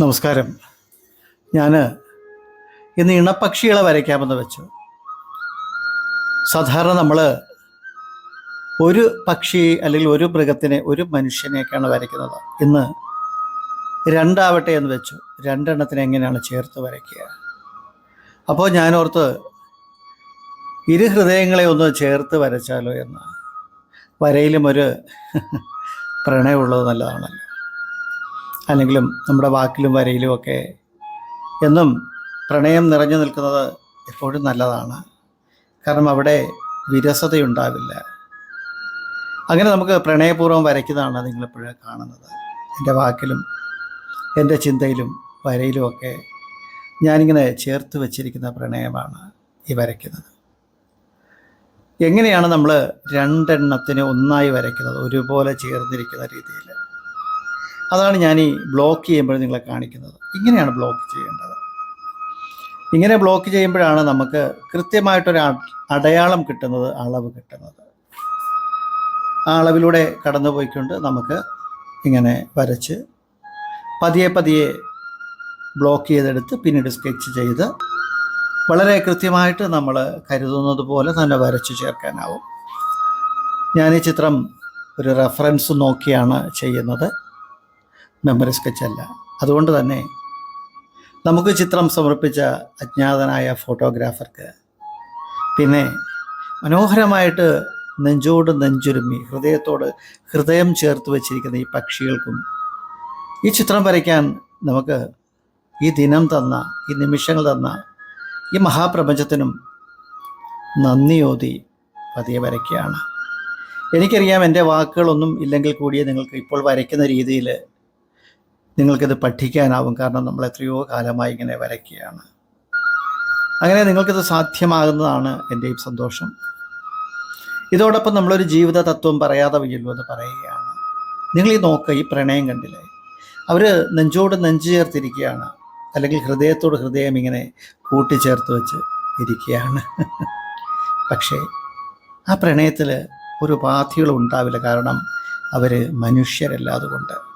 നമസ്കാരം. ഞാൻ ഇന്ന് ഇണപ്പക്ഷികളെ വരയ്ക്കാമെന്ന് വെച്ചു. സാധാരണ നമ്മൾ ഒരു പക്ഷി അല്ലെങ്കിൽ ഒരു മൃഗത്തിനെ ഒരു മനുഷ്യനെയൊക്കെയാണ് വരയ്ക്കുന്നത്. ഇന്ന് രണ്ടാവട്ടെ എന്ന് വെച്ചു. രണ്ടെണ്ണത്തിനെ എങ്ങനെയാണ് ചേർത്ത് വരയ്ക്കുക? അപ്പോൾ ഞാനോർത്ത് ഇരു ഹൃദയങ്ങളെ ഒന്ന് ചേർത്ത് വരച്ചാലോ എന്ന്. വരയിലും ഒരു പ്രണയമുള്ളത് നല്ലതാണല്ലോ. അല്ലെങ്കിലും നമ്മുടെ വാക്കിലും വരയിലും ഒക്കെ എന്നും പ്രണയം നിറഞ്ഞു നിൽക്കുന്നത് എപ്പോഴും നല്ലതാണ്. കാരണം അവിടെ വിരസതയുണ്ടാവില്ല. അങ്ങനെ നമുക്ക് പ്രണയപൂർവം വരയ്ക്കുന്നതാണ് നിങ്ങളെപ്പോഴും കാണുന്നത്. എന്റെ വാക്കിലും എന്റെ ചിന്തയിലും വരയിലുമൊക്കെ ഞാനിങ്ങനെ ചേർത്ത് വച്ചിരിക്കുന്ന പ്രണയമാണ് ഈ വരയ്ക്കുന്നത്. എങ്ങനെയാണ് നമ്മൾ രണ്ടെണ്ണത്തിന് ഒന്നായി വരയ്ക്കുന്നത്? ഒരുപോലെ ചേർന്നിരിക്കുന്ന രീതിയിൽ. അതാണ് ഞാൻ ഈ ബ്ലോക്ക് ചെയ്യുമ്പോൾ നിങ്ങളെ കാണിക്കുന്നത്. ഇങ്ങനെയാണ് ബ്ലോക്ക് ചെയ്യേണ്ടത്. ഇങ്ങനെ ബ്ലോക്ക് ചെയ്യുമ്പോഴാണ് നമുക്ക് കൃത്യമായിട്ടൊരു അടയാളം കിട്ടുന്നത് അളവ് കിട്ടുന്നത്. ആ അളവിലൂടെ കടന്നു പോയിക്കൊണ്ട് നമുക്ക് ഇങ്ങനെ വരച്ച് പതിയെ പതിയെ ബ്ലോക്ക് ചെയ്തെടുത്ത് പിന്നീട് സ്കെച്ച് ചെയ്ത് വളരെ കൃത്യമായിട്ട് നമ്മൾ കരുതുന്നത് പോലെ തന്നെ വരച്ചു ചേർക്കാനാവും. ഞാൻ ഈ ചിത്രം ഒരു റെഫറൻസ് നോക്കിയാണ് ചെയ്യുന്നത്. മെമ്മറി സ്കെച്ചല്ല അതുകൊണ്ട് തന്നെ നമുക്ക് ചിത്രം സമർപ്പിച്ച അജ്ഞാതനായ ഫോട്ടോഗ്രാഫർക്ക് പിന്നെ മനോഹരമായിട്ട് നെഞ്ചോട് നെഞ്ചുരുമ്മി ഹൃദയത്തോട് ഹൃദയം ചേർത്ത് വച്ചിരിക്കുന്ന ഈ പക്ഷികൾക്കും ഈ ചിത്രം വരയ്ക്കാൻ നമുക്ക് ഈ ദിനം തന്ന ഈ നിമിഷങ്ങൾ തന്ന ഈ മഹാപ്രപഞ്ചത്തിനും നന്ദിയോതി പതിയെ വരയ്ക്കുകയാണ്. എനിക്കറിയാം എന്റെ വാക്കുകളൊന്നും ഇല്ലെങ്കിൽ കൂടിയേ നിങ്ങൾക്ക് ഇപ്പോൾ വരയ്ക്കുന്ന രീതിയിൽ നിങ്ങൾക്കിത് പഠിക്കാനാവും. കാരണം നമ്മൾ എത്രയോ കാലമായി ഇങ്ങനെ വരയ്ക്കുകയാണ്. അങ്ങനെ നിങ്ങൾക്കിത് സാധ്യമാകുന്നതാണ് എന്റെയും സന്തോഷം. ഇതോടൊപ്പം നമ്മളൊരു ജീവിത തത്വം പറയാതെ വയ്യല്ലോ എന്ന് പറയുകയാണ്. നിങ്ങൾ ഈ നോക്കുക ഈ പ്രണയം കണ്ടില്ലേ? അവർ നെഞ്ചോട് നെഞ്ച് ചേർത്തിരിക്കുകയാണ്. അല്ലെങ്കിൽ ഹൃദയത്തോട് ഹൃദയം ഇങ്ങനെ കൂട്ടിച്ചേർത്ത് വെച്ച് ഇരിക്കുകയാണ്. പക്ഷേ ആ പ്രണയത്തിൽ ഒരു ഉപാധികളും ഉണ്ടാവില്ല. കാരണം അവർ മനുഷ്യരല്ല അതുകൊണ്ട്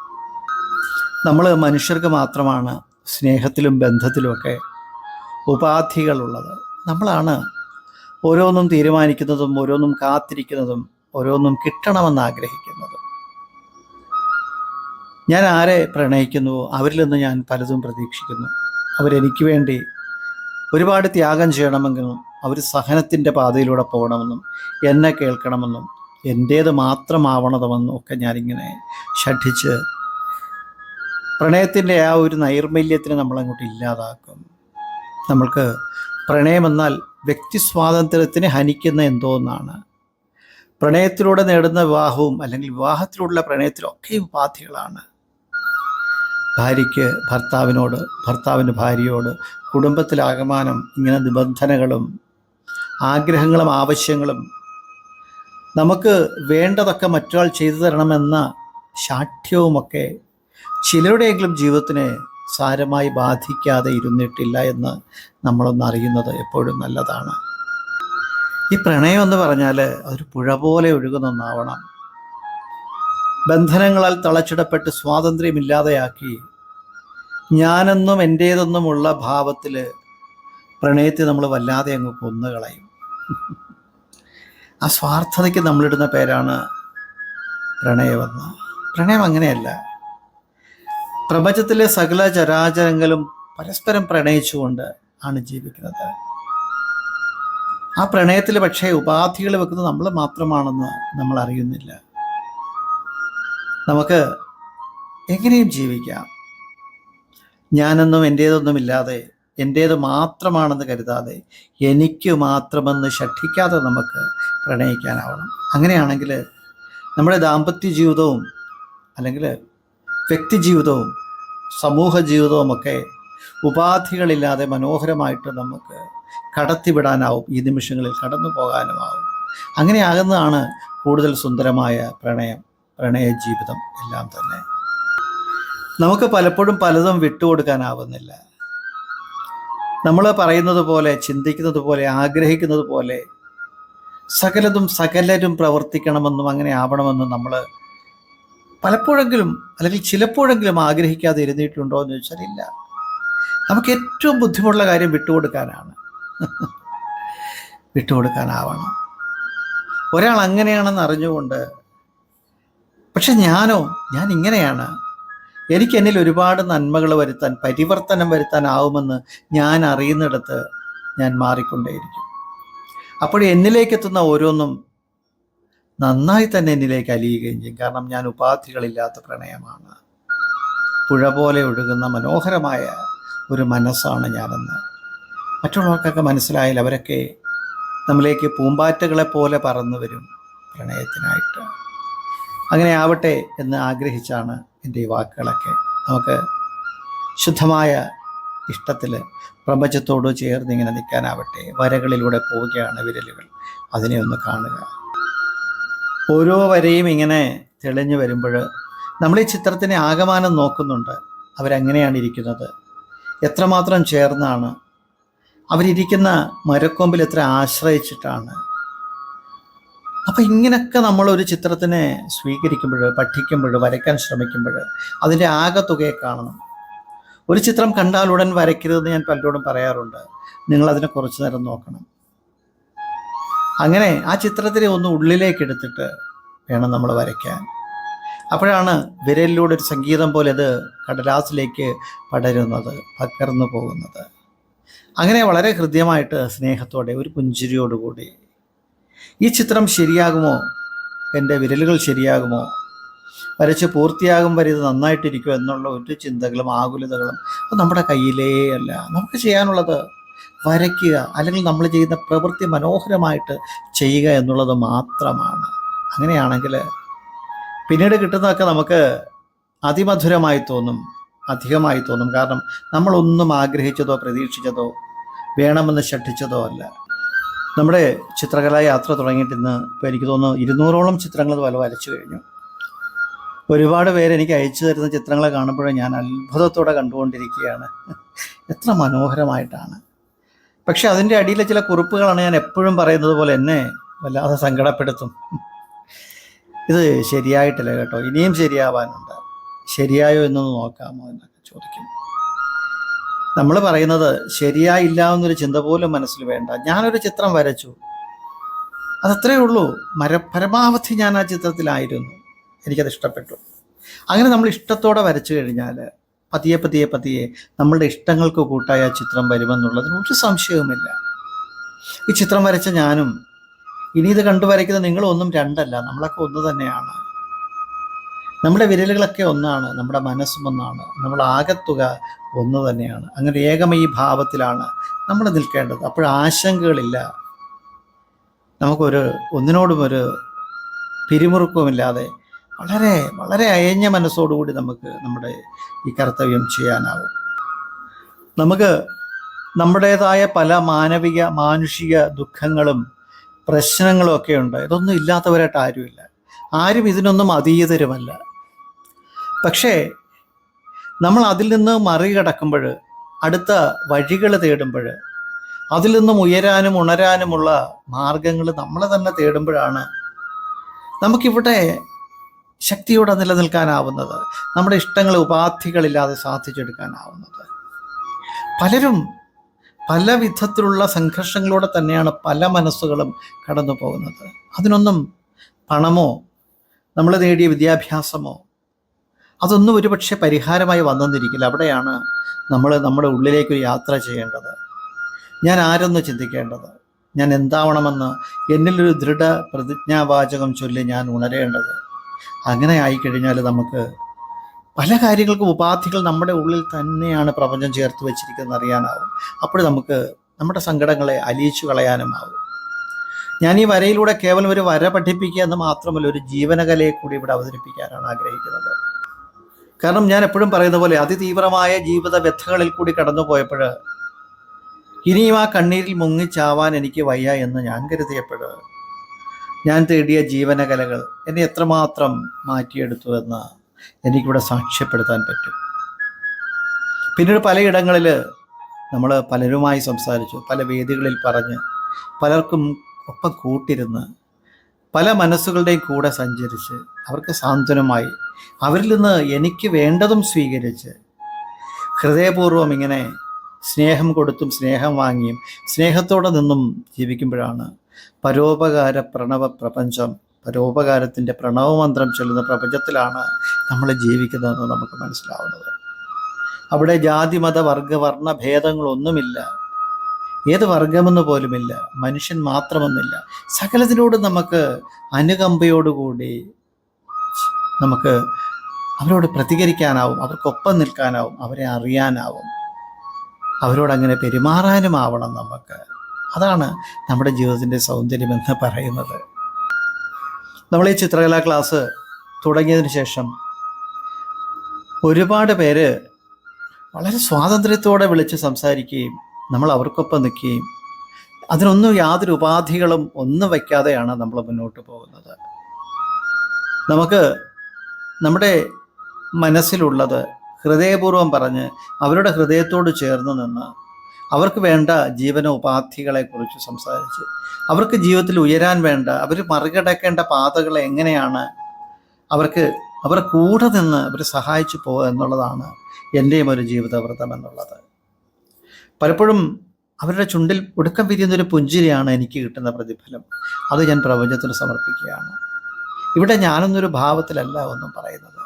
നമ്മൾ മനുഷ്യർക്ക് മാത്രമാണ് സ്നേഹത്തിലും ബന്ധത്തിലുമൊക്കെ ഉപാധികളുള്ളത്. നമ്മളാണ് ഓരോന്നും തീരുമാനിക്കുന്നതും ഓരോന്നും കാത്തിരിക്കുന്നതും ഓരോന്നും കിട്ടണമെന്ന് ആഗ്രഹിക്കുന്നതും. ഞാൻ ആരെ പ്രണയിക്കുന്നുവോ അവരിൽ നിന്ന് ഞാൻ പലതും പ്രതീക്ഷിക്കുന്നു. അവരെനിക്ക് വേണ്ടി ഒരുപാട് ത്യാഗം ചെയ്യണമെങ്കിലും അവർ സഹനത്തിന്റെ പാതയിലൂടെ പോകണമെന്നും എന്നെ കേൾക്കണമെന്നും എന്റേത് മാത്രമാവണമെന്നും ഒക്കെ ഞാനിങ്ങനെ ഷഠിച്ച് പ്രണയത്തിന്റെ ആ ഒരു നൈർമല്യത്തിനെ നമ്മളങ്ങോട്ട് ഇല്ലാതാക്കും. നമ്മൾക്ക് പ്രണയമെന്നാൽ വ്യക്തി സ്വാതന്ത്ര്യത്തിന് ഹനിക്കുന്ന എന്തോ എന്നാണ് പ്രണയത്തിലൂടെ നേടുന്ന വിവാഹവും അല്ലെങ്കിൽ വിവാഹത്തിലൂടെയുള്ള പ്രണയത്തിലൊക്കെ ഉപാധികളാണ്. ഭാര്യയ്ക്ക് ഭർത്താവിനോട് ഭർത്താവിന് ഭാര്യയോട് കുടുംബത്തിലാകമാനം ഇങ്ങനെ നിബന്ധനകളും ആഗ്രഹങ്ങളും ആവശ്യങ്ങളും നമുക്ക് വേണ്ടതൊക്കെ മറ്റൊരാൾ ചെയ്തു തരണമെന്ന ശാഠ്യവുമൊക്കെ ചിലരുടെയെങ്കിലും ജീവിതത്തിനെ സാരമായി ബാധിക്കാതെ ഇരുന്നിട്ടില്ല എന്ന് നമ്മളൊന്ന് അറിയുന്നത് എപ്പോഴും നല്ലതാണ്. ഈ പ്രണയം എന്ന് പറഞ്ഞാൽ അതൊരു പുഴ പോലെ ഒഴുകുന്ന ഒന്നാവണം. ബന്ധനങ്ങളാൽ തളച്ചിടപ്പെട്ട് സ്വാതന്ത്ര്യമില്ലാതെയാക്കി ഞാനെന്നും എന്റേതെന്നുമുള്ള ഭാവത്തിൽ പ്രണയത്തെ നമ്മൾ വല്ലാതെ അങ്ങ് കൊന്നുകളയും. ആ സ്വാർത്ഥതയ്ക്ക് നമ്മളിടുന്ന പേരാണ് പ്രണയമെന്ന്. പ്രണയം അങ്ങനെയല്ല. പ്രപഞ്ചത്തിലെ സകല ചരാചരങ്ങളും പരസ്പരം പ്രണയിച്ചുകൊണ്ട് ആണ് ജീവിക്കുന്നത്. ആ പ്രണയത്തിൽ പക്ഷേ ഉപാധികൾ വെക്കുന്നത് നമ്മൾ മാത്രമാണെന്ന് നമ്മൾ അറിയുന്നില്ല. നമുക്ക് എങ്ങനെയും ജീവിക്കാം. ഞാനെന്നും എന്റേതൊന്നും ഇല്ലാതെ എന്റേത് മാത്രമാണെന്ന് കരുതാതെ എനിക്ക് മാത്രമെന്ന് ഷഠിക്കാതെ നമുക്ക് പ്രണയിക്കാനാവണം. അങ്ങനെയാണെങ്കിൽ നമ്മുടെ ദാമ്പത്യ ജീവിതവും അല്ലെങ്കിൽ വ്യക്തി ജീവിതവും സമൂഹ ജീവിതവും ഒക്കെ ഉപാധികളില്ലാതെ മനോഹരമായിട്ട് നമുക്ക് കടത്തിവിടാനാവും ഈ നിമിഷങ്ങളിൽ കടന്നു പോകാനുമാവും. അങ്ങനെയാകുന്നതാണ് കൂടുതൽ സുന്ദരമായ പ്രണയം പ്രണയ ജീവിതം എല്ലാം തന്നെ. നമുക്ക് പലപ്പോഴും പലതും വിട്ടുകൊടുക്കാനാവുന്നില്ല. നമ്മൾ പറയുന്നത് പോലെ ചിന്തിക്കുന്നത് പോലെ ആഗ്രഹിക്കുന്നത് പോലെ സകലതും സകലരും പ്രവർത്തിക്കണമെന്നും അങ്ങനെ ആവണമെന്നും നമ്മൾ പലപ്പോഴെങ്കിലും അല്ലെങ്കിൽ ചിലപ്പോഴെങ്കിലും ആഗ്രഹിക്കാതെ ഇരുന്നിട്ടുണ്ടോ എന്ന് ചോദിച്ചാൽ ഇല്ല. നമുക്ക് ഏറ്റവും ബുദ്ധിമുട്ടുള്ള കാര്യം വിട്ടുകൊടുക്കാനാണ്. വിട്ടുകൊടുക്കാനാവണം. ഒരാൾ അങ്ങനെയാണെന്ന് അറിഞ്ഞുകൊണ്ട് പക്ഷെ ഞാനോ ഞാൻ ഇങ്ങനെയാണ്. എനിക്ക് എന്നിൽ ഒരുപാട് നന്മകൾ വരുത്താൻ പരിവർത്തനം വരുത്താനാവുമെന്ന് ഞാൻ അറിയുന്നിടത്ത് ഞാൻ മാറിക്കൊണ്ടേയിരിക്കും. അപ്പോൾ എന്നിലേക്കെത്തുന്ന ഓരോന്നും നന്നായി തന്നെ എന്നിലേക്ക് അലിയുകയും ചെയ്യും. കാരണം ഞാൻ ഉപാധികളില്ലാത്ത പ്രണയമാണ്. പുഴ പോലെ ഒഴുകുന്ന മനോഹരമായ ഒരു മനസ്സാണ് ഞാനെന്ന്. മറ്റുള്ളവർക്കൊക്കെ മനസ്സിലായാൽ അവരൊക്കെ നമ്മിലേക്ക് പൂമ്പാറ്റകളെ പോലെ പറന്നു വരും പ്രണയത്തിനായിട്ട്. അങ്ങനെ ആവട്ടെ എന്ന് ആഗ്രഹിച്ചാണ് എന്റെ ഈ വാക്കുകളൊക്കെ. നമുക്ക് ശുദ്ധമായ ഇഷ്ടത്തിൽ പ്രപഞ്ചത്തോട് ചേർന്ന് ഇങ്ങനെ നിൽക്കാനാവട്ടെ. വരകളിലൂടെ പോവുകയാണ് വിരലുകൾ. അതിനെ ഒന്ന് കാണുക. ഓരോ വരയും ഇങ്ങനെ തെളിഞ്ഞു വരുമ്പോൾ നമ്മൾ ഈ ചിത്രത്തിനെ ആകമാനം നോക്കുന്നുണ്ട്. അവരങ്ങനെയാണ് ഇരിക്കുന്നത്? എത്രമാത്രം ചേർന്നാണ്? അവരിരിക്കുന്ന മരക്കൊമ്പിൽ എത്ര ആശ്രയിച്ചിട്ടാണ്? അപ്പം ഇങ്ങനെയൊക്കെ നമ്മളൊരു ചിത്രത്തിനെ സ്വീകരിക്കുമ്പോൾ പഠിക്കുമ്പോൾ വരയ്ക്കാൻ ശ്രമിക്കുമ്പോൾ അതിന്റെ ആകത്തുകയെ കാണണം. ഒരു ചിത്രം കണ്ടാൽ ഉടൻ വരയ്ക്കരുതെന്ന് ഞാൻ പലരോടും പറയാറുണ്ട്. നിങ്ങളതിനെ കുറച്ചു നേരം നോക്കണം. അങ്ങനെ ആ ചിത്രത്തിനെ ഒന്ന് ഉള്ളിലേക്ക് എടുത്തിട്ട് വേണം നമ്മൾ വരയ്ക്കാൻ. അപ്പോഴാണ് വിരലിലൂടെ ഒരു സംഗീതം പോലെ അത് കടലാസിലേക്ക് പടരുന്നത് പകർന്നു പോകുന്നത്. അങ്ങനെ വളരെ ഹൃദ്യമായിട്ട് സ്നേഹത്തോടെ ഒരു പുഞ്ചിരിയോടുകൂടി. ഈ ചിത്രം ശരിയാകുമോ? എന്റെ വിരലുകൾ ശരിയാകുമോ? വരച്ച് പൂർത്തിയാകും വരെ ഇത് നന്നായിട്ടിരിക്കുമോ? എന്നുള്ള ഒരു ചിന്തകളും ആകുലതകളും അത് നമ്മുടെ കയ്യിലേ അല്ല. നമുക്ക് ചെയ്യാനുള്ളത് വരയ്ക്കുക അല്ലെങ്കിൽ നമ്മൾ ചെയ്യുന്ന പ്രവൃത്തി മനോഹരമായിട്ട് ചെയ്യുക എന്നുള്ളത് മാത്രമാണ്. അങ്ങനെയാണെങ്കിൽ പിന്നീട് കിട്ടുന്നതൊക്കെ നമുക്ക് അതിമധുരമായി തോന്നും അധികമായി തോന്നും. കാരണം നമ്മളൊന്നും ആഗ്രഹിച്ചതോ പ്രതീക്ഷിച്ചതോ വേണമെന്ന് ഷട്ടിച്ചതോ അല്ല. നമ്മുടെ ചിത്രകലാ യാത്ര തുടങ്ങിയിട്ട് ഇന്ന് ഇപ്പോൾ എനിക്ക് തോന്നുന്നു ഇരുന്നൂറോളം ചിത്രങ്ങൾ പോലെ വരച്ചു കഴിഞ്ഞു. ഒരുപാട് പേര് എനിക്ക് അയച്ചു തരുന്ന ചിത്രങ്ങളെ കാണുമ്പോഴേ ഞാൻ അത്ഭുതത്തോടെ കണ്ടുകൊണ്ടിരിക്കുകയാണ്. എത്ര മനോഹരമായിട്ടാണ്. പക്ഷെ അതിന്റെ അടിയിലെ ചില കുറിപ്പുകളാണ് ഞാൻ എപ്പോഴും പറയുന്നത് പോലെ എന്നെ വല്ലാതെ സങ്കടപ്പെടുത്തും. ഇത് ശരിയായിട്ടില്ല കേട്ടോ. ഇനിയും ശരിയാവാനുണ്ട്. ശരിയായോ എന്നൊന്ന് നോക്കാമോ എന്നൊക്കെ ചോദിക്കും. നമ്മൾ പറയുന്നത് ശരിയായില്ല എന്നൊരു ചിന്ത പോലും മനസ്സിൽ വേണ്ട. ഞാനൊരു ചിത്രം വരച്ചു. അതത്രേ ഉള്ളൂ. മര പരമാവധി ഞാൻ ആ ചിത്രത്തിലായിരുന്നു. എനിക്കത് ഇഷ്ടപ്പെട്ടു. അങ്ങനെ നമ്മൾ ഇഷ്ടത്തോടെ വരച്ചു കഴിഞ്ഞാൽ പതിയെ പതിയെ പതിയെ നമ്മളുടെ ഇഷ്ടങ്ങൾക്ക് കൂട്ടായ ചിത്രം വരുമെന്നുള്ളതിന് ഒരു സംശയവുമില്ല. ഈ ചിത്രം വരച്ച ഞാനും ഇനി ഇത് കണ്ടു വരയ്ക്കുന്ന നിങ്ങളൊന്നും രണ്ടല്ല നമ്മളൊക്കെ ഒന്ന് തന്നെയാണ്. നമ്മുടെ വിരലുകളൊക്കെ ഒന്നാണ് നമ്മുടെ മനസ്സും ഒന്നാണ് നമ്മൾ ആകത്തുക ഒന്ന് തന്നെയാണ്. അങ്ങനെ ഏകമയി ഭാവത്തിലാണ് നമ്മൾ നിൽക്കേണ്ടത്. അപ്പോൾ ആശങ്കകളില്ല. നമുക്കൊരു ഒന്നിനോടും ഒരു പിരിമുറുക്കവുമില്ലാതെ വളരെ വളരെ അയഞ്ഞ മനസ്സോടുകൂടി നമുക്ക് നമ്മുടെ ഈ കർത്തവ്യം ചെയ്യാനാവും. നമുക്ക് നമ്മുടേതായ പല മാനവിക മാനുഷിക ദുഃഖങ്ങളും പ്രശ്നങ്ങളും ഒക്കെ ഉണ്ട്. ഇതൊന്നും ഇല്ലാത്തവരായിട്ട് ആരുമില്ല. ആരും ഇതിനൊന്നും അതീതരുമല്ല. പക്ഷേ നമ്മൾ അതിൽ നിന്ന് മറികടക്കുമ്പോൾ അടുത്ത വഴികൾ തേടുമ്പോൾ അതിൽ നിന്നും ഉയരാനും ഉണരാനുമുള്ള മാർഗങ്ങൾ നമ്മളെ തന്നെ തേടുമ്പോഴാണ് നമുക്കിവിടെ ശക്തിയോടെ നിലനിൽക്കാനാവുന്നത് നമ്മുടെ ഇഷ്ടങ്ങൾ ഉപാധികളില്ലാതെ സാധിച്ചെടുക്കാനാവുന്നത്. പലരും പല വിധത്തിലുള്ള സംഘർഷങ്ങളിലൂടെ തന്നെയാണ് പല മനസ്സുകളും കടന്നു പോകുന്നത് അതിനൊന്നും പണമോ നമ്മൾ നേടിയ വിദ്യാഭ്യാസമോ അതൊന്നും ഒരുപക്ഷെ പരിഹാരമായി വന്നെന്നിരിക്കില്ല അവിടെയാണ് നമ്മൾ നമ്മുടെ ഉള്ളിലേക്ക് യാത്ര ചെയ്യേണ്ടത്. ഞാൻ ആരെന്ന് ചിന്തിക്കേണ്ടത്? ഞാൻ എന്താവണമെന്ന് എന്നിലൊരു ദൃഢ പ്രതിജ്ഞാവാചകം ചൊല്ലി ഞാൻ ഉണരേണ്ടത് അങ്ങനെ ആയിക്കഴിഞ്ഞാൽ നമുക്ക് പല കാര്യങ്ങൾക്കും ഉപാധികൾ നമ്മുടെ ഉള്ളിൽ തന്നെയാണ് പ്രപഞ്ചം ചേർത്ത് വെച്ചിരിക്കുന്നത് അറിയാനാവും. അപ്പോൾ നമുക്ക് നമ്മുടെ സങ്കടങ്ങളെ അലിയിച്ചു കളയാനുമാവും ഞാൻ ഈ വരയിലൂടെ കേവലം ഒരു വര പഠിപ്പിക്കുക എന്ന് മാത്രമല്ല ഒരു ജീവനകലയെ കൂടി ഇവിടെ അവതരിപ്പിക്കാനാണ് ആഗ്രഹിക്കുന്നത്. കാരണം ഞാൻ എപ്പോഴും പറയുന്ന പോലെ അതിതീവ്രമായ ജീവിത വ്യഥകളിൽ കൂടി കടന്നു പോയപ്പോൾ ഇനിയും ആ കണ്ണീരിൽ മുങ്ങിച്ചാവാൻ എനിക്ക് വയ്യ എന്ന് ഞാൻ കരുതിയപ്പോൾ ഞാൻ തേടിയ ജീവനകലകൾ എന്നെ എത്രമാത്രം മാറ്റിയെടുത്തു എന്ന് എനിക്കിവിടെ സാക്ഷ്യപ്പെടുത്താൻ പറ്റും. പിന്നീട് പലയിടങ്ങളിൽ നമ്മൾ പലരുമായി സംസാരിച്ചു പല വേദികളിൽ പറഞ്ഞ് പലർക്കും ഒപ്പം കൂട്ടിരുന്ന് പല മനസ്സുകളുടെയും കൂടെ സഞ്ചരിച്ച് അവർക്ക് സാന്ത്വനമായി അവരിൽ നിന്ന് എനിക്ക് വേണ്ടതും സ്വീകരിച്ച് ഹൃദയപൂർവം ഇങ്ങനെ സ്നേഹം കൊടുത്തും സ്നേഹം വാങ്ങിയും സ്നേഹത്തോടെ നിന്നും ജീവിക്കുമ്പോഴാണ് പരോപകാര പ്രണവ പ്രപഞ്ചം പരോപകാരത്തിന്റെ പ്രണവമന്ത്രം ചെല്ലുന്ന പ്രപഞ്ചത്തിലാണ് നമ്മൾ ജീവിക്കുന്നതെന്ന് നമുക്ക് മനസ്സിലാവുന്നത്. അവിടെ ജാതി മത വർഗ വർണ ഭേദങ്ങളൊന്നുമില്ല. ഏത് വർഗമെന്ന് പോലുമില്ല. മനുഷ്യൻ മാത്രമെന്നില്ല. സകലത്തിനോട് നമുക്ക് അനുകമ്പയോടുകൂടി നമുക്ക് അവരോട് പ്രതികരിക്കാനാവും അവർക്കൊപ്പം നിൽക്കാനാവും അവരെ അറിയാനാവും. അവരോടങ്ങനെ പെരുമാറാനും ആവണം നമുക്ക്. അതാണ് നമ്മുടെ ജീവിതത്തിന്റെ സൗന്ദര്യമെന്ന് പറയുന്നത്. നമ്മൾ ഈ ചിത്രകലാ ക്ലാസ് തുടങ്ങിയതിന് ശേഷം ഒരുപാട് പേര് വളരെ സ്വാതന്ത്ര്യത്തോടെ വിളിച്ച് സംസാരിക്കുകയും നമ്മൾ അവർക്കൊപ്പം നിൽക്കുകയും അതിനൊന്നും യാതൊരു ഉപാധികളും ഒന്നും വയ്ക്കാതെയാണ് നമ്മൾ മുന്നോട്ട് പോകുന്നത്. നമുക്ക് നമ്മുടെ മനസ്സിലുള്ളത് ഹൃദയപൂർവം പറഞ്ഞ് അവരുടെ ഹൃദയത്തോട് ചേർന്ന് നിന്ന് അവർക്ക് വേണ്ട ജീവനോപാധികളെക്കുറിച്ച് സംസാരിച്ച് അവർക്ക് ജീവിതത്തിൽ ഉയരാൻ വേണ്ട അവർ മറികടക്കേണ്ട പാതകൾ എങ്ങനെയാണ് അവർക്ക് അവർ കൂടെ നിന്ന് അവർ സഹായിച്ചു പോകുക എന്നുള്ളതാണ് എന്റെയും ഒരു ജീവിതവ്രതം എന്നുള്ളത്. പലപ്പോഴും അവരുടെ ചുണ്ടിൽ ഒടുക്കം പിരിയുന്നൊരു പുഞ്ചിരിയാണ് എനിക്ക് കിട്ടുന്ന പ്രതിഫലം. അത് ഞാൻ പ്രപഞ്ചത്തിന് സമർപ്പിക്കുകയാണ്. ഇവിടെ ഞാനൊന്നൊരു ഭാവത്തിലല്ല ഒന്നും പറയുന്നത്.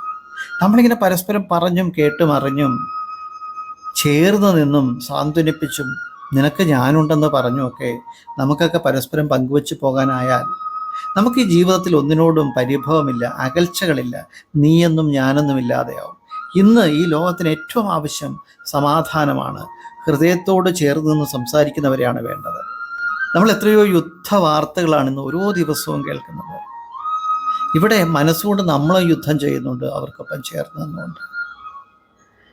നമ്മളിങ്ങനെ പരസ്പരം പറഞ്ഞും കേട്ടും അറിഞ്ഞും ചേർന്ന് നിന്നും സാന്ത്വനിപ്പിച്ചും നിനക്ക് ഞാനുണ്ടെന്ന് പറഞ്ഞുമൊക്കെ നമുക്കൊക്കെ പരസ്പരം പങ്കുവെച്ച് പോകാനായാൽ നമുക്ക് ഈ ജീവിതത്തിൽ ഒന്നിനോടും പരിഭവമില്ല അകൽച്ചകളില്ല നീയെന്നും ഞാനെന്നും ഇല്ലാതെയാവും ഇന്ന് ഈ ലോകത്തിന് ഏറ്റവും ആവശ്യം സമാധാനമാണ്. ഹൃദയത്തോട് ചേർന്ന് നിന്ന് സംസാരിക്കുന്നവരെയാണ് വേണ്ടത്. നമ്മൾ എത്രയോ യുദ്ധ വാർത്തകളാണ് ഇന്ന് ഓരോ ദിവസവും കേൾക്കുന്നത്. ഇവിടെ മനസ്സുകൊണ്ട് നമ്മളും യുദ്ധം ചെയ്യുന്നുണ്ട് അവർക്കൊപ്പം ചേർന്ന് നിന്നുകൊണ്ട്.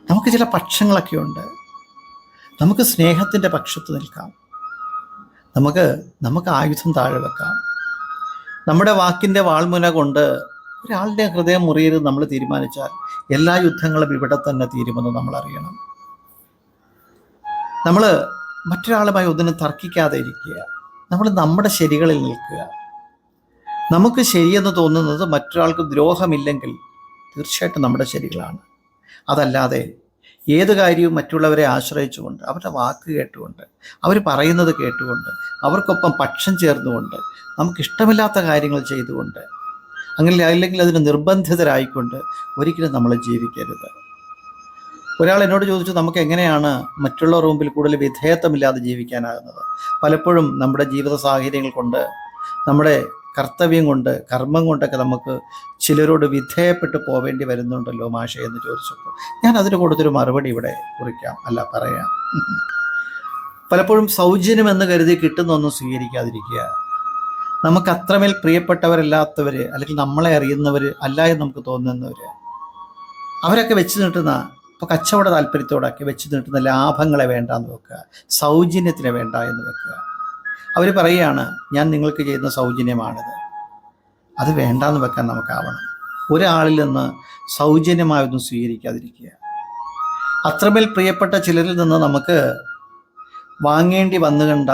നമുക്ക് ചില പക്ഷങ്ങളൊക്കെ ഉണ്ട് നമുക്ക് സ്നേഹത്തിന്റെ പക്ഷത്ത് നിൽക്കാം. നമുക്ക് നമുക്ക് ആയുധം താഴെ വെക്കാം. നമ്മുടെ വാക്കിന്റെ വാൾമുന കൊണ്ട് ഒരാളുടെ ഹൃദയം മുറിയരുത് നമ്മൾ തീരുമാനിച്ചാൽ എല്ലാ യുദ്ധങ്ങളും ഇവിടെ തന്നെ തീരുമെന്ന് നമ്മൾ അറിയണം. നമ്മൾ മറ്റൊരാളുമായി ഒന്നിനും തർക്കിക്കാതെ ഇരിക്കുക. നമ്മൾ നമ്മുടെ ശരികളിൽ നിൽക്കുക. നമുക്ക് ശരിയെന്ന് തോന്നുന്നത് മറ്റൊരാൾക്ക് ദ്രോഹമില്ലെങ്കിൽ തീർച്ചയായിട്ടും നമ്മുടെ ശരികളാണ്. അതല്ലാതെ ഏത് കാര്യവും മറ്റുള്ളവരെ ആശ്രയിച്ചുകൊണ്ട് അവരുടെ വാക്ക് കേട്ടുകൊണ്ട് അവർ പറയുന്നത് കേട്ടുകൊണ്ട് അവർക്കൊപ്പം പക്ഷം ചേർന്നുകൊണ്ട് നമുക്കിഷ്ടമില്ലാത്ത കാര്യങ്ങൾ ചെയ്തുകൊണ്ട് അങ്ങനെ അല്ലെങ്കിൽ അതിന് നിർബന്ധിതരായിക്കൊണ്ട് ഒരിക്കലും നമ്മൾ ജീവിക്കരുത്. ഒരാൾ എന്നോട് ചോദിച്ചു നമുക്ക് എങ്ങനെയാണ് മറ്റുള്ളവർ മുമ്പിൽ കൂടുതൽ വിധേയത്വമില്ലാതെ ജീവിക്കാനാകുന്നത്? പലപ്പോഴും നമ്മുടെ ജീവിത സാഹചര്യങ്ങൾ കൊണ്ട് നമ്മുടെ കർത്തവ്യം കൊണ്ട് കർമ്മം കൊണ്ടൊക്കെ നമുക്ക് ചിലരോട് വിധേയപ്പെട്ട് പോവേണ്ടി വരുന്നുണ്ടല്ലോ മാഷെ എന്ന് ചോദിച്ചപ്പോൾ ഞാൻ അതിന് കൊടുത്തൊരു മറുപടി ഇവിടെ കുറിക്കാം അല്ല പറയാം. പലപ്പോഴും സൗജന്യമെന്ന് കരുതി കിട്ടുന്നൊന്നും സ്വീകരിക്കാതിരിക്കുക. നമുക്ക് അത്രമേൽ പ്രിയപ്പെട്ടവരല്ലാത്തവർ അല്ലെങ്കിൽ നമ്മളെ അറിയുന്നവർ അല്ല എന്ന് നമുക്ക് തോന്നുന്നവർ അവരൊക്കെ വെച്ച് നീട്ടുന്ന ഇപ്പോൾ കച്ചവട താല്പര്യത്തോടൊക്കെ വെച്ച് നീട്ടുന്ന ലാഭങ്ങളെ വേണ്ട എന്ന് വെക്കുക സൗജന്യത്തിനെ വേണ്ട എന്ന് വെക്കുക. അവർ പറയുകയാണ് ഞാൻ നിങ്ങൾക്ക് ചെയ്യുന്ന സൗജന്യമാണിത്. അത് വേണ്ടാന്ന് വെക്കാൻ നമുക്കാവണം. ഒരാളിൽ നിന്ന് സൗജന്യമായൊന്നും സ്വീകരിക്കാതിരിക്കുക. അത്രമേൽ പ്രിയപ്പെട്ട ചിലരിൽ നിന്ന് നമുക്ക് വാങ്ങേണ്ടി വന്നു കണ്ട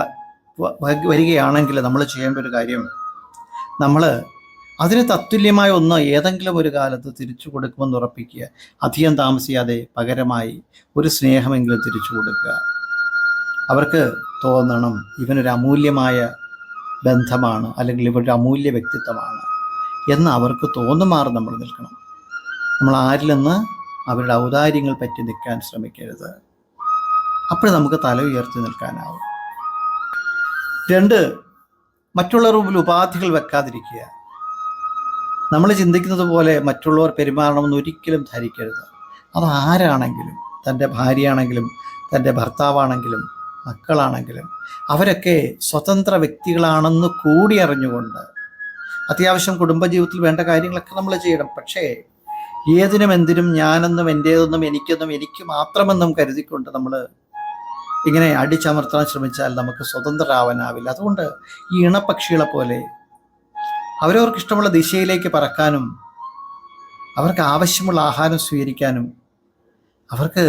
വരികയാണെങ്കിൽ നമ്മൾ ചെയ്യേണ്ട ഒരു കാര്യം നമ്മൾ അതിന് തത്തുല്യമായ ഒന്ന് ഏതെങ്കിലും ഒരു കാലത്ത് തിരിച്ചു കൊടുക്കുമെന്ന് ഉറപ്പിക്കുക. അധികം താമസിയാതെ പകരമായി ഒരു സ്നേഹമെങ്കിലും തിരിച്ചു കൊടുക്കുക. അവർക്ക് തോന്നണം ഇവനൊരു അമൂല്യമായ ബന്ധമാണ് അല്ലെങ്കിൽ ഇവരുടെ അമൂല്യ വ്യക്തിത്വമാണ്. എന്ന് അവർക്ക് തോന്നുമാറ് നമ്മൾ നിൽക്കണം. നമ്മൾ ആരിൽ നിന്ന് അവരുടെ ഔദാര്യങ്ങൾ പറ്റി നിൽക്കാൻ ശ്രമിക്കരുത്. അപ്പോൾ നമുക്ക് തല ഉയർത്തി നിൽക്കാനാവും. രണ്ട് മറ്റുള്ളവർ മുമ്പിൽ ഉപാധികൾ വെക്കാതിരിക്കുക. നമ്മൾ ചിന്തിക്കുന്നത് പോലെ മറ്റുള്ളവർ പെരുമാറണമെന്ന് ഒരിക്കലും ധരിക്കരുത്. അത് ആരാണെങ്കിലും തന്റെ ഭാര്യയാണെങ്കിലും തന്റെ ഭർത്താവാണെങ്കിലും മക്കളാണെങ്കിലും അവരൊക്കെ സ്വതന്ത്ര വ്യക്തികളാണെന്ന് കൂടി അറിഞ്ഞുകൊണ്ട് അത്യാവശ്യം കുടുംബജീവിതത്തിൽ വേണ്ട കാര്യങ്ങളൊക്കെ നമ്മൾ ചെയ്യണം. പക്ഷേ ഏതിനും എന്തിനും ഞാനെന്നും എന്റേതെന്നും എനിക്കെന്നും എനിക്ക് മാത്രമെന്നും കരുതിക്കൊണ്ട് നമ്മൾ ഇങ്ങനെ അടിച്ചമർത്താൻ ശ്രമിച്ചാൽ നമുക്ക് സ്വതന്ത്രരാവാനാവില്ല. അതുകൊണ്ട് ഈ ഇണപക്ഷികളെ പോലെ അവരവർക്ക് ഇഷ്ടമുള്ള ദിശയിലേക്ക് പറക്കാനും അവർക്ക് ആവശ്യമുള്ള ആഹാരം സ്വീകരിക്കാനും അവർക്ക്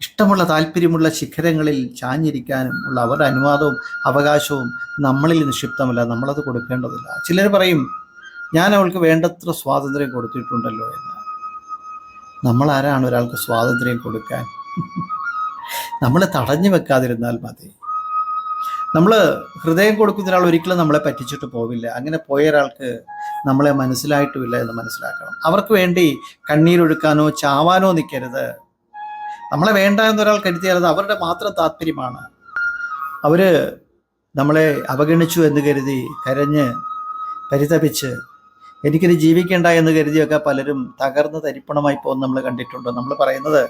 ഇഷ്ടമുള്ള താല്പര്യമുള്ള ശിഖരങ്ങളിൽ ചാഞ്ഞിരിക്കാനും ഉള്ള അവരുടെ അനുവാദവും അവകാശവും നമ്മളിൽ നിക്ഷിപ്തമല്ല നമ്മളത് കൊടുക്കേണ്ടതില്ല. ചിലർ പറയും ഞാൻ അവൾക്ക് വേണ്ടത്ര സ്വാതന്ത്ര്യം കൊടുത്തിട്ടുണ്ടല്ലോ എന്ന്. നമ്മൾ ആരാണ് ഒരാൾക്ക് സ്വാതന്ത്ര്യം കൊടുക്കാൻ? നമ്മൾ തടഞ്ഞു വെക്കാതിരുന്നാൽ മതി. നമ്മൾ ഹൃദയം കൊടുക്കുന്ന ഒരാൾ ഒരിക്കലും നമ്മളെ പറ്റിച്ചിട്ട് പോവില്ല. അങ്ങനെ പോയ ഒരാൾക്ക് നമ്മളെ മനസ്സിലായിട്ടുമില്ല എന്ന് മനസ്സിലാക്കണം. അവർക്ക് വേണ്ടി കണ്ണീരൊഴുക്കാനോ ചാവാനോ നിൽക്കരുത്. നമ്മളെ വേണ്ട എന്നൊരാൾ കരുതിയാൽ അത് അവരുടെ മാത്രം താല്പര്യമാണ് അവർ നമ്മളെ അവഗണിച്ചു എന്ന് കരുതി കരഞ്ഞ് പരിതപിച്ച് എനിക്കിത് ജീവിക്കേണ്ട എന്ന് കരുതിയൊക്കെ പലരും തകർന്ന് തരിപ്പണമായി പോകുന്ന നമ്മൾ കണ്ടിട്ടുണ്ട്. നമ്മൾ പറയുന്നത്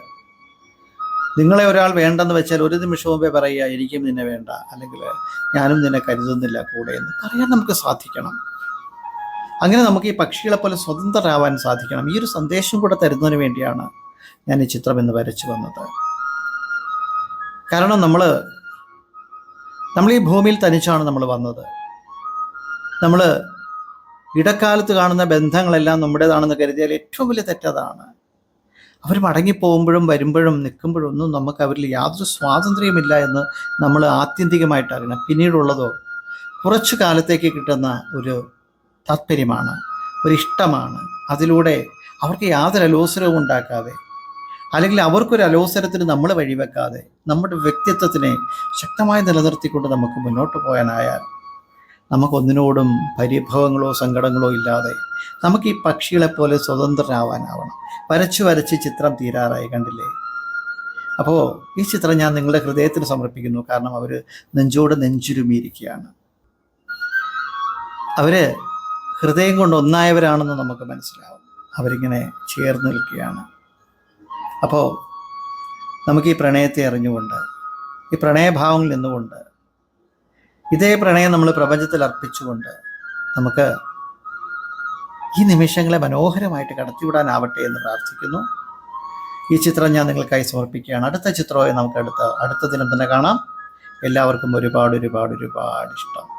നിങ്ങളെ ഒരാൾ വേണ്ടെന്ന് വെച്ചാൽ ഒരു നിമിഷം മുമ്പേ പറയുക എനിക്കും നിന്നെ വേണ്ട. അല്ലെങ്കിൽ ഞാനും നിന്നെ കരുതുന്നില്ല കൂടെ എന്ന് പറയാൻ നമുക്ക് സാധിക്കണം. അങ്ങനെ നമുക്ക് ഈ പക്ഷികളെ പോലെ സ്വതന്ത്രരാവാൻ സാധിക്കണം. ഈ ഒരു സന്ദേശം കൂടെ തരുന്നതിന് വേണ്ടിയാണ് ഞാൻ ഈ ചിത്രം ഇന്ന് വരച്ചു വന്നത്. കാരണം നമ്മൾ നമ്മൾ ഈ ഭൂമിയിൽ തനിച്ചാണ് നമ്മൾ വന്നത്. നമ്മൾ ഇടക്കാലത്ത് കാണുന്ന ബന്ധങ്ങളെല്ലാം നമ്മുടേതാണെന്ന് കരുതിയാൽ ഏറ്റവും വലിയ തെറ്റതാണ് അവർ മടങ്ങിപ്പോകുമ്പോഴും വരുമ്പോഴും നിൽക്കുമ്പോഴും ഒന്നും നമുക്ക് അവരിൽ യാതൊരു സ്വാതന്ത്ര്യമില്ല എന്ന് നമ്മൾ ആത്യന്തികമായിട്ട് അറിയണം. പിന്നീടുള്ളതോ കുറച്ചു കാലത്തേക്ക് കിട്ടുന്ന ഒരു താത്പര്യമാണ് ഒരിഷ്ടമാണ് അതിലൂടെ അവർക്ക് യാതൊരു അലോസരവും ഉണ്ടാക്കാതെ അല്ലെങ്കിൽ അവർക്കൊരു അലോസരത്തിന് നമ്മൾ വഴിവെക്കാതെ നമ്മുടെ വ്യക്തിത്വത്തിനെ ശക്തമായി നിലനിർത്തിക്കൊണ്ട് നമുക്ക് മുന്നോട്ട് പോകാനായാൽ നമുക്കൊന്നിനോടും പരിഭവങ്ങളോ സങ്കടങ്ങളോ ഇല്ലാതെ നമുക്ക് ഈ പക്ഷികളെപ്പോലെ സ്വതന്ത്രരാവാനാവണം. വരച്ചു വരച്ച് ചിത്രം തീരാറായി കണ്ടില്ലേ? അപ്പോൾ ഈ ചിത്രം ഞാൻ നിങ്ങളുടെ ഹൃദയത്തിന് സമർപ്പിക്കുന്നു. കാരണം അവർ നെഞ്ചോട് നെഞ്ചുരുമിയിരിക്കുകയാണ്. അവർ ഹൃദയം കൊണ്ട് ഒന്നായവരാണെന്ന് നമുക്ക് മനസ്സിലാവും. അവരിങ്ങനെ ചേർന്ന് നിൽക്കുകയാണ്. അപ്പോൾ നമുക്ക് ഈ പ്രണയത്തെ അറിഞ്ഞുകൊണ്ട് ഈ പ്രണയഭാവങ്ങളിൽ നിന്നുകൊണ്ട് ഇതേ പ്രണയം നമ്മൾ പ്രപഞ്ചത്തിൽ അർപ്പിച്ചുകൊണ്ട് നമുക്ക് ഈ നിമിഷങ്ങളെ മനോഹരമായിട്ട് കടത്തിവിടാനാവട്ടെ എന്ന് പ്രാർത്ഥിക്കുന്നു. ഈ ചിത്രം ഞാൻ നിങ്ങൾക്കായി സമർപ്പിക്കുകയാണ്. അടുത്ത ചിത്രമായി നമുക്ക് അടുത്ത അടുത്ത ദിനം തന്നെ കാണാം. എല്ലാവർക്കും ഒരുപാട് ഒരുപാട് ഒരുപാട് ഇഷ്ടം.